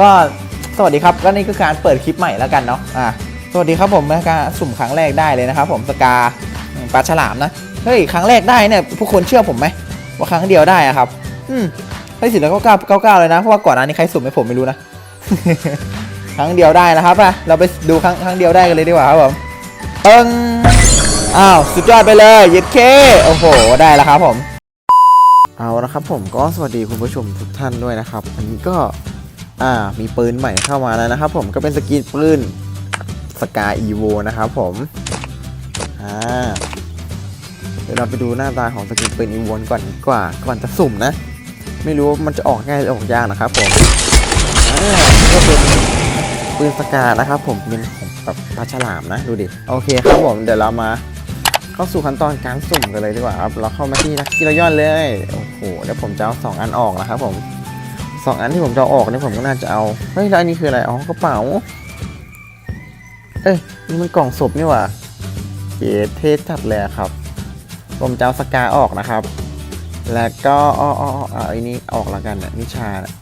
ก็สวัสดีครับก็นี่คือการเปิดคลิปใหม่แล้วกันเนาะอะสวัสดีครับผมนะการสุ่มครั้งแรกได้เลยนะครับผมสกาปลาฉลามนะเฮ้ยครั้งแรกได้เนี่ยผู้คนเชื่อผมไหมว่าครั้งเดียวได้อะครับ อืมเฮ้ยสิแล้วก็เก้าเก้าเก้าเลยนะเพราะว่าก่อนหน้านี้ใครสุ่มให้ผมไม่รู้นะครั้งเดียวได้นะครับอะเราไปดูครั้งครั้งเดียวได้กันเลยดีกว่าครับผมเอิงอ้าวสุดยอดไปเลยเย็ดเคโอ้โหได้แล้วครับผม เอาละครับผมก็สวัสดีคุณผู้ชมทุกท่านด้วยนะครับ อันนี้ก็ อ่า มีปืนใหม่เข้ามาแล้วนะครับผมก็เป็นสกินปืนสกาอีโวนะครับผม อ่า เดี๋ยวเราไปดูหน้าตาของสกินปืนอีโวก่อนดีกว่า ก่อนจะสุ่มนะ ไม่รู้ว่ามันจะออกง่ายหรือออกยากนะครับผม อ่าก็เป็นปืนสกานะครับผม เป็นของแบบปลาฉลามนะ ดูดิ โอเคครับผม เดี๋ยวเรามาเข้าสู่ขั้นตอนการสุ่มกันเลยดีกว่าครับ เราเข้ามาที่นักกีฬายอนเลย โอ้โหแล้วผมจะเอาสองอันออกนะครับผม สองอันที่ผมจะอออกนี่ผมก็น่าจะเอา เฮ้ยแล้วอันนี้คืออะไร อ๋อกระเป๋า เอ้ยนี่มันกล่องศพนี่หว่าเก๋เท่จัดเลยอะครับ ผมจะเอาสกาออกนะครับ แล้วก็อ้ออ้ออ้อเอาอันนี้ออกละกันนะนิชาน่ะ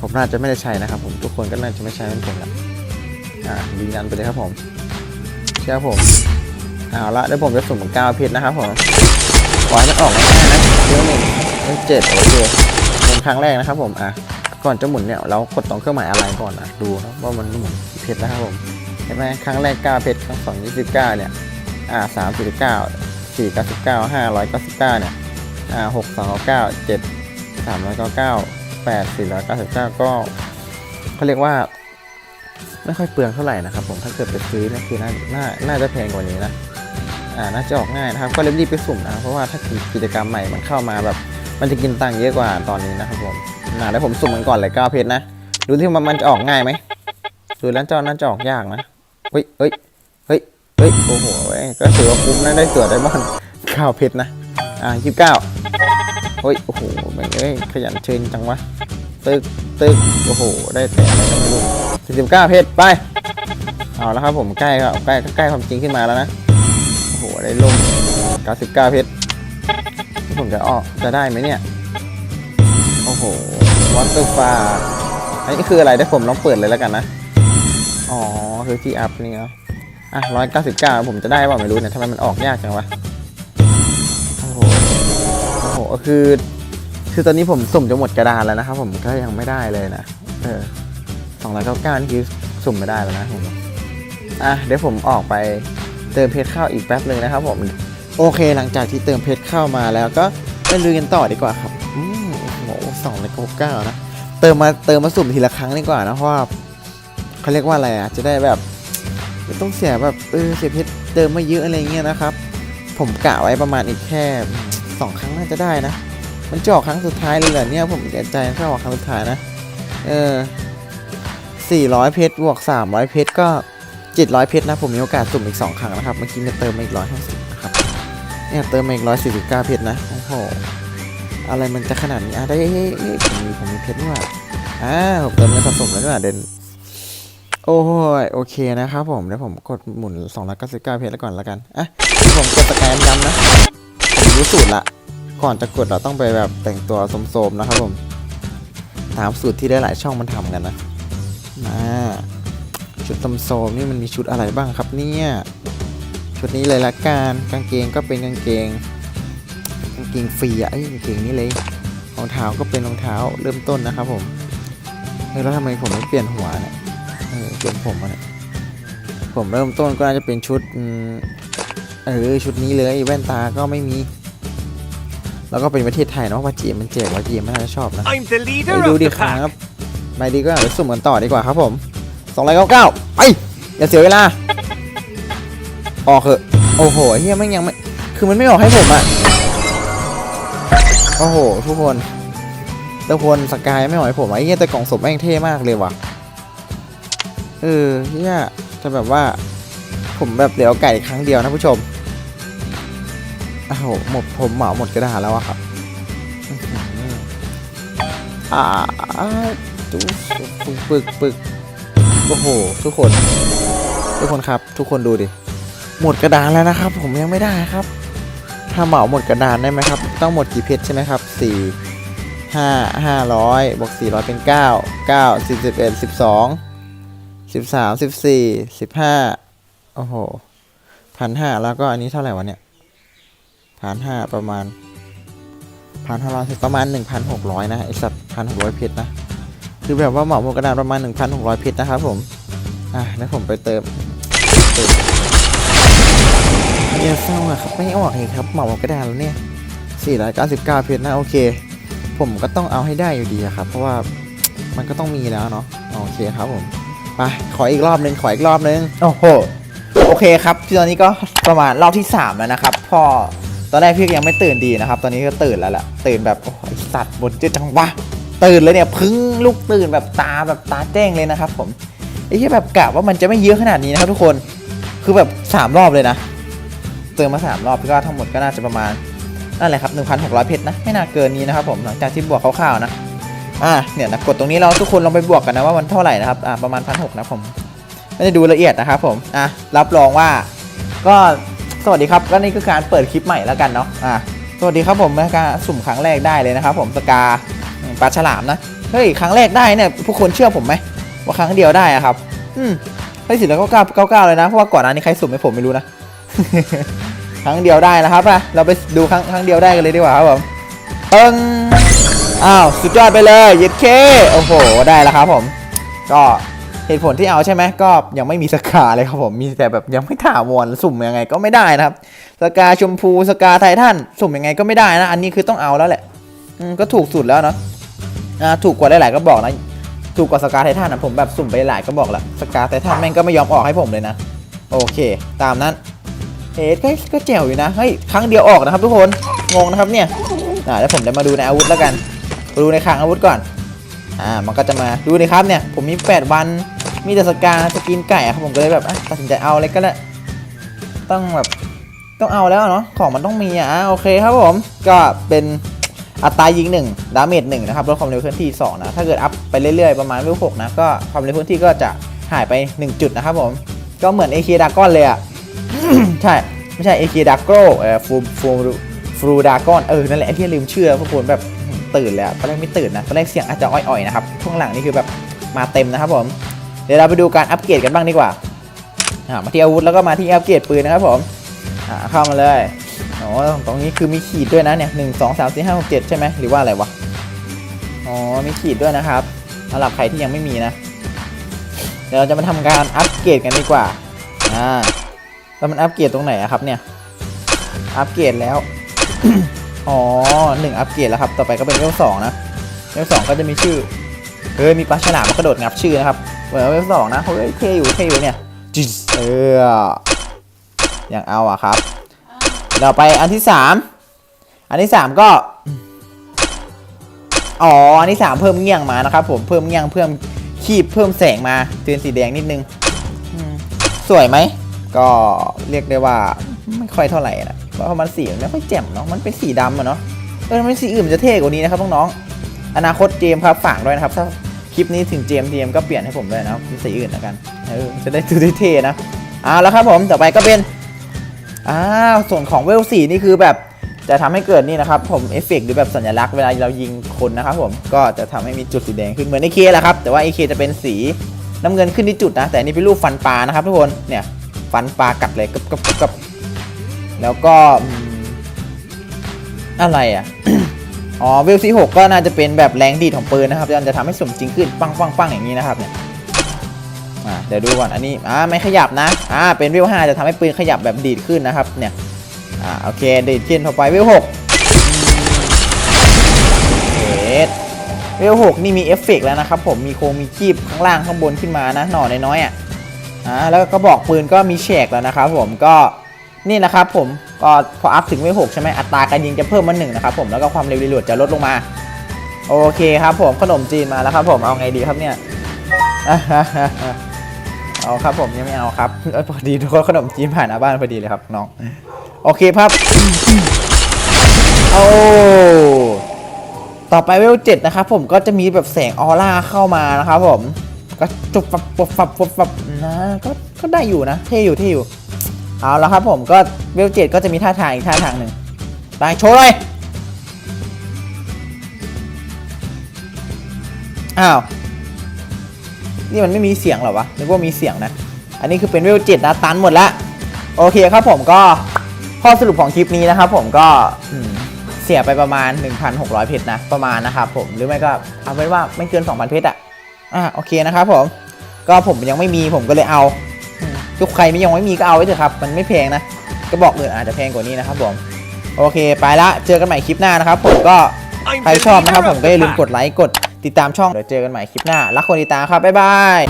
ผมน่าจะไม่ได้ใช้นะครับ ผมทุกคนก็น่าจะไม่ใช้เหมือนผมละอ่ายืนยันไปเลยครับผมเชื่อผมเอาละเดี๋ยวผมจะสุ่มเก้าเพชรนะครับผมขอให้มันออกง่ายนะเรื่องหนึ่งเรื่องเจ็ดโอเคเป็นครั้งแรกนะครับผมอะ ก่อนจะหมุนเนี่ยเรากดตรงเครื่องหมายอะไรก่อนนะดูนะว่ามันหมุนเพชรนะครับผมเห็นไหมครั้งแรกเก้าเพชรครั้งสองยี่สิบเก้าเนี่ยอ่าสามสิบเก้าสี่เก้าสิบเก้าห้าร้อยเก้าสิบเก้าเนี่ยอ่าหกสองเก้าเจ็ดสามร้อยเก้าเก้าแปดสี่ร้อยเก้าสิบเก้าก็เขาเรียกว่า ไม่ค่อยเปลืองเท่าไหร่นะครับผมถ้าเกิดไปซื้อเนี่ยคือน่าน่าน่าจะแพงกว่านี้นะอ่าน่าจะออกง่ายนะครับก็รีบๆไปสุ่มนะเพราะว่าถ้ากิจกรรมใหม่มันเข้ามาแบบ มันจะกินตังค์เยอะกว่าตอนนี้นะครับผม น่าแล้วผมสุ่มมันก่อนเลย9เพชรนะ ดูที่มันมันจะออกง่ายไหมดูแล้วจอน่าจะออกยากนะเฮ้ยเฮ้ยเฮ้ยเฮ้ยโอ้โหก็ถือว่าคุ้มนะได้ตัวไดมอนด์9เพชรนะ อ่า29เก้าเฮ้ยโอ้โหแม่งเอ้ยขยันเชิญจังวะตึกตึกโอ้โห ได้แต่อะไรก็ไม่รู้49เพชรไปเอาแล้วครับผมใกล้ก็ใกล้ใกล้ความจริงขึ้นมาแล้วนะโอ้โหได้ลง99เก้าเพชรผมจะออกจะได้ไหมเนี่ย วอเตอร์ฟาอันนี้คืออะไรเดี๋ยวผมลองเปิดเลยแล้วกันนะ อ๋อ คือที่อัพนี่เหรออะ199ผมจะได้เปล่าไม่รู้เนี่ยทำไมมันออกยากจังวะ โอ้โห โอ้โห คือ คือตอนนี้ผมสุ่มจะหมดกระดานแล้วนะครับผมก็ยังไม่ได้เลยนะ เออ299นี่คือสุ่มไม่ได้แล้วนะผมอะเดี๋ยวผมออกไปเติมเพชรเข้าอีกแป๊บหนึ่งนะครับผม โอเคหลังจากที่เติมเพชรเข้ามาแล้วก็ไปลุยกันต่อดีกว่าครับ อืมโอ้โหสองเลยเก้านะ เติมมาเติมมาสุ่มทีละครั้งดีกว่านะเพราะว่าเขาเรียกว่าอะไรอะจะได้แบบไม่ต้องเสียแบบเออเสียเพชรเติมมาเยอะอะไรเงี้ยนะครับ ผมกะไว้ประมาณอีกแค่สองครั้งน่าจะได้นะ มันจะอกครั้งสุดท้ายเลยเหรอเนี่ยผมเสียใจถ้าออกครั้งสุดท้ายนะ เออสี่ร้อยเพชรบวกสามร้อยเพชรก็700เพชรนะ ผมมีโอกาสสุ่มอีก2ครั้งนะครับเมื่อกี้เนี่ยเติมมาอีก150นะครับเนี่ยเติมมาอีก149เพชรนะโอ้โห อะไรมันจะขนาดนี้อะได้เฮ้ผมมีผมมีเพชรนี่หว่าอ่าผมเติมเงินสะสมแล้วนี่หว่าเดนโอ้ยโอเคนะครับผมเดี๋ยวผมกดหมุน299เก้าเพชรแล้วก่อนแล้วกันอะผมกดสแกนย้ำนะผมรู้สูตรละก่อนจะกดเราต้องไปแบบแต่งตัวโสมๆนะครับผมตามสูตรที่ได้หลายช่องมันทำกันนะมาชุดตำโซมนี่มันมีชุดอะไรบ้างครับเนี่ยชุดนี้เลยละกันกางเกงก็เป็นกางเกง เกงฟรีอะไอ้ยกางเกงนี้เลยรองเท้าก็เป็นรองเท้าเริ่มต้นนะครับผมเฮ้ยแล้วทำไมผมไม่เปลี่ยนหัวเนี่ยเออเปลี่ยนผมอะเนี่ยผมเริ่มต้นก็น่าจะเป็นชุดอืมเออชุดนี้เลยแว่นตาก็ไม่มี แล้วก็เป็นประเทศไทยเนาะว่าจีมันเจ๋งว่าจีมันน่าจะชอบนะ I'm the ไป leader ดู of ดิ the ครั pack. บไปดีก็ไปสุ่มกันต่อดีกว่าครับผมสองร้อยเก้าเก้าไปอย่าเสียเวลาออกเถอะโอ้โหเฮียแม่งยังไม่คือมันไม่ออกให้ผมอะ โอ้โห ทุกคนทุกคนสกายไม่ออกให้ผมไอ้เฮียแต่กล่องศพแม่งเท่มากเลยว่ะ เออเฮียจะแบบว่า ผมแบบเหลียวไก่ครั้งเดียวนะผู้ชมอ้าวหมดผมเหมาหมดกระดาษแล้วอะครับอ่าดูปึกปึกปึกโอ้โห ทุกคน ทุกคนครับ ทุกคนดูดิ หมดกระดานแล้วนะครับ ผมยังไม่ได้ครับ ถ้าเหมาหมดกระดานได้ไหมครับ ต้องหมดกี่เพชรใช่ไหมครับสี่ห้าห้าร้อยบวกสี่ร้อยเป็นเก้าเก้าสิบสิบเอ็ดสิบสองสิบสามสิบสี่สิบห้าโอ้โหพันห้าแล้วก็อันนี้เท่าไหร่วะเนี่ยพันห้าประมาณพันห้าร้อยประมาณหนึ่งพันหกร้อยนะไอสัตว์พันหกร้อยเพชรนะ คือแบบว่าเหมาหมวกระดาษประมาณหนึ่งพันหกร้อยเพชรนะครับผม อะแล้วผมไปเติม เศร้าอะครับไม่ออกเลยครับเหมากกระดาษแล้วเนี่ยสี่ร้อยเก้าสิบเก้าเพชรนะโอเค ผมก็ต้องเอาให้ได้อยู่ดีครับ เพราะว่ามันก็ต้องมีแล้วเนาะโอเคครับผมไปขออีกรอบนึงขออีกรอบนึงโอ้โหโอเคครับที่ตอนนี้ก็ประมาณรอบที่ 3 แล้วนะครับพอตอนแรกพี่ก็ยังไม่ตื่นดีนะครับ ตอนนี้ก็ตื่นแล้วแหละตื่นแบบโอ้ยสัตว์บนจืดจังวะตื่นเลยเนี่ยพึ่งลุกตื่นแบบตาแบบตาแจ้งเลยนะครับ ผมไอ้ที่แบบกะว่ามันจะไม่เยอะขนาดนี้นะครับทุกคนคือแบบสามรอบเลยนะ ตื่นมาสามรอบก็ทั้งหมดก็น่าจะประมาณนั่นแหละครับ1,600 เพชรนะ ไม่น่าเกินนี้นะครับผมหลังจากที่บวกคร่าวๆนะอ่าเนี่ยนะกดตรงนี้เราทุกคนลองไปบวกกันนะว่ามันเท่าไหร่นะครับอ่าประมาณพันหกนะผมไม่ได้ดูละเอียดนะครับผมอะรับรองว่าก็สวัสดีครับก็นี่คือการเปิดคลิปใหม่แล้วกันเนาะอะสวัสดีครับผมการสุ่มครั้งแรกได้เลยนะครับผมสกาปลาฉลามนะเฮ้ยครั้งแรกได้เนี่ยทุกคนเชื่อผมไหมว่าครั้งเดียวได้อะครับ อืมเฮ้สิแล้วก็เก้าเก้าเก้าเลยนะเพราะว่าก่อนหน้านี้ใครสุ่มให้ผมไม่รู้นะ ครั้งเดียวได้นะครับอะเราไปดูครั้งครั้งเดียวได้กันเลยดีกว่าครับผมเอิงอ้าวสุดยอดไปเลยเย็ดเคโอ้โหได้แล้วครับผม ก็เหตุผลที่เอาใช่ไหมก็ยังไม่มีสกาเลยครับผมมีแต่แบบยังไม่ถาวรสุ่มยังไงก็ไม่ได้นะครับสกาชมพูสกาไททันสุ่มยังไงก็ไม่ได้นะ อันนี้คือต้องเอาแล้วแหละอืมก็ถูกสุดแล้วเนาะอ่าถูกกว่าหลายๆก็บอกนะถูกกว่าสกาไททันนะผมแบบสุ่มไปหลายก็บอกแล้วสกาไททันแม่งก็ไม่ยอมออกให้ผมเลยนะ โอเค ตามนั้น เฮ้ยก็แจ๋วอยู่นะ เฮ้ย ครั้งเดียวออกนะครับทุกคน งงนะครับเนี่ยอ่าแล้วผมจะมาดูในอาวุธแล้วกัน ดูในคลังอาวุธก่อน อ่า มันก็จะมา ดูนี่ครับเนี่ย ผมมี 8 วัน มีแต่สกาสกินไก่ครับผมก็เลยแบบอะตัดสินใจเอาเลยก็ได้วต้องแบบ ต้องเอาแล้วเนาะ ของมันต้องมีอะ โอเคครับผม ก็เป็นอัตรายิง1ดาเมจ1นะครับลดความเร็วเคลื่อนที่2นะ ถ้าเกิดอัพไปเรื่อยๆ ประมาณเวล6นะ ก็ความเร็วเคลื่อนที่ก็จะหายไป 1 จุดนะครับผม ก็เหมือน AK ดากอนเลยอะ ใช่ ไม่ใช่ AK ดากโกเออฟูฟูฟรูดากอนเออ นั่นแหละไอ้ที่ลืมเชื่อพวกคุณแบบตื่นเลยอะตอนแรกไม่ตื่นนะตอนแรกเสียงอาจจะอ่อยๆนะครับช่วงหลังนี่คือแบบมาเต็มนะครับผม เดี๋ยวเราไปดูการอัปเกรดกันบ้างดีกว่าอ่ามาที่อาวุธแล้วก็มาที่อัปเกรดปืนนะครับผมอ่าเข้ามาเลยอ๋อตรงนี้คือมีขีดด้วยนะเนี่ยหนึ่งสองสามสี่ห้าหกเจ็ดใช่ไหมหรือว่าอะไรวะอ๋อมีขีดด้วยนะครับสำหรับใครที่ยังไม่มีนะเดี๋ยวเราจะมาทำการอัปเกรดกันดีกว่าอ่า แล้วมันอัปเกรดตรงไหนอะครับเนี่ย อัปเกรดแล้ว อ๋อหนึ่งอัปเกรดแล้วครับ ต่อไปก็เป็นเวลสองนะเวลสองก็จะมีชื่อ เฮ้ย มีปลาฉลามมากระโดดงับชื่อนะครับ เหมือนเวลสองนะ เฮ้ย เท่อยู่ เท่อยู่เนี่ยจิสเออ อย่างเอาอะครับ เราไปอันที่สาม อันที่สามก็ อ๋อ อันที่สามเพิ่มเงี้ยงมานะครับผม เพิ่มเงี้ยง เพิ่มคีบ เพิ่มแสงมา เตือนสีแดงนิดนึง สวยไหม ก็เรียกได้ว่าไม่ค่อยเท่าไหร่นะเพราะมันสีมันไม่ค่อยแจ่มเนาะมันเป็นสีดำอะเนาะเออมันสีอื่นมันจะเท่กว่านี้นะครับน้องๆอนาคตเจมครับฝากด้วยนะครับถ้าคลิปนี้ถึงเจมเจมก็เปลี่ยนให้ผมด้วยนะครับเป็นสีอื่นแล้วกันเออจะได้ดูเท่ๆนะเอาแล้วครับผมต่อไปก็เป็นอ้าส่วนของเวลสีนี่คือแบบจะทำให้เกิดนี่นะครับผมเอฟเฟกต์หรือแบบสัญลักษณ์เวลาเรายิงคนนะครับผมก็จะทำให้มีจุดสีแดงขึ้นเหมือนในเคแหละครับแต่ว่าไอเคจะเป็นสีน้ำเงินขึ้นที่จุดนะแต่นนี่เป็นรูปฟันปลานะครับทุกคนเนี่ย ฟันปลากัดเลยกับกับกับแล้วก็อะไรอะ อ๋อเวลซีหกก็น่าจะเป็นแบบแรงดีดของปืนนะครับมันจะทำให้สมจริงขึ้นปังปังปังอย่างนี้นะครับเนี่ยอ่าเดี๋ยวดูก่อนอันนี้อ่าไม่ขยับนะอ่าเป็นเวลห้าจะทำให้ปืนขยับแบบดีดขึ้นนะครับ เนี่ยอ่าโอเคเดดขึ้นต่อไปเวลหกเอ็ดเวลหกนี่มีเอฟเฟกต์แล้วนะครับผมมีโครงมีคีบข้างล่างข้างบนขึ้นมานะหน่อน้อยๆอะ อ่าแล้วก็บอกปืนก็มีแฉกแล้วนะครับผมก็นี่นะครับผมก็พออัพถึงเวลหกใช่ไหมอัตราการยิงจะเพิ่มมาหนึ่งนะครับผมแล้วก็ความเร็วรีโหลดจะลดลงมาโอเคครับผมขนมจีนมาแล้วครับผมเอาไงดีครับเนี่ยเอาครับผมยังไม่เอาครับพอดีทุกคนขนมจีนผ่านหน้าบ้านพอดีเลยครับน้องโอเคครับโอ้ต่อไปเวลเจ็ดนะครับผมก็จะมีแบบแสงออร่าเข้ามานะครับผม ก็จุบฟับปุบฟับปุบฟับนะก็ก็ได้อยู่นะ เท่อยู่เท่อยู่ เอาแล้วครับผมก็เวลเจ็ดก็จะมีท่าทางอีกท่าทางหนึ่งไปโชว์เลยอ้าวนี่มันไม่มีเสียงหรอวะนึกว่ามีเสียงนะ อันนี้คือเป็นเวลเจ็ดนะตันหมดละโอเคครับผมก็ข้อสรุปของคลิปนี้นะครับผมก็เสียไปประมาณ 1,600 เพชรนะ ประมาณนะครับผมหรือไม่ก็เอาไว้ว่าไม่เกิน 2,000 เพชรอะ อะโอเคนะครับผม ก็ผมยังไม่มีผมก็เลยเอา ทุกใครไม่ยังไม่มีก็เอาไว้เถอะครับ มันไม่แพงนะก็บอกอื่นอาจจะแพงกว่านี้นะครับผม โอเค ไปละ เจอกันใหม่คลิปหน้านะครับ ผมก็ใครชอบนะครับผมก็อย่าลืมกดไลค์กดติดตามช่อง เดี๋ยวเจอกันใหม่คลิปหน้า รักคนติดตามครับ บ๊ายบาย